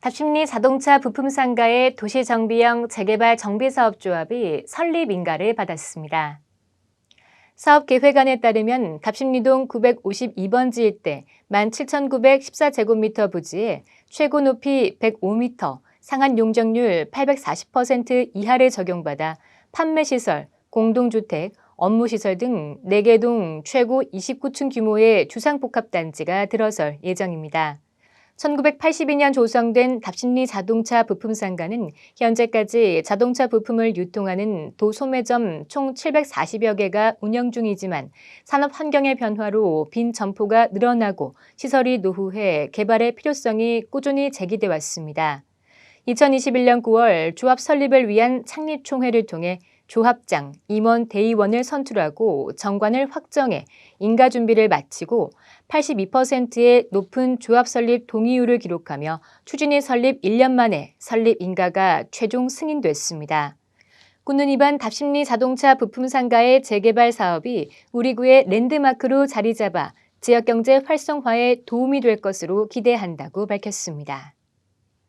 답심리 자동차 부품 상가의 도시정비형 재개발 정비사업조합이 설립 인가를 받았습니다. 사업계획안에 따르면 갑심리동 952번지 일대 17,914제곱미터 부지에 최고 높이 105m, 상한 용적률 840% 이하를 적용받아 판매시설, 공동주택, 업무시설 등 4개 동 최고 29층 규모의 주상복합단지가 들어설 예정입니다. 1982년 조성된 답심리 자동차 부품 상가는 현재까지 자동차 부품을 유통하는 도소매점 총 740여 개가 운영 중이지만 산업 환경의 변화로 빈 점포가 늘어나고 시설이 노후해 개발의 필요성이 꾸준히 제기돼 왔습니다. 2021년 9월 조합 설립을 위한 창립총회를 통해 조합장, 임원, 대의원을 선출하고 정관을 확정해 인가 준비를 마치고 82%의 높은 조합 설립 동의율을 기록하며 추진위 설립 1년 만에 설립 인가가 최종 승인됐습니다. 이번 답심리 자동차 부품 상가의 재개발 사업이 우리 구의 랜드마크로 자리 잡아 지역 경제 활성화에 도움이 될 것으로 기대한다고 밝혔습니다.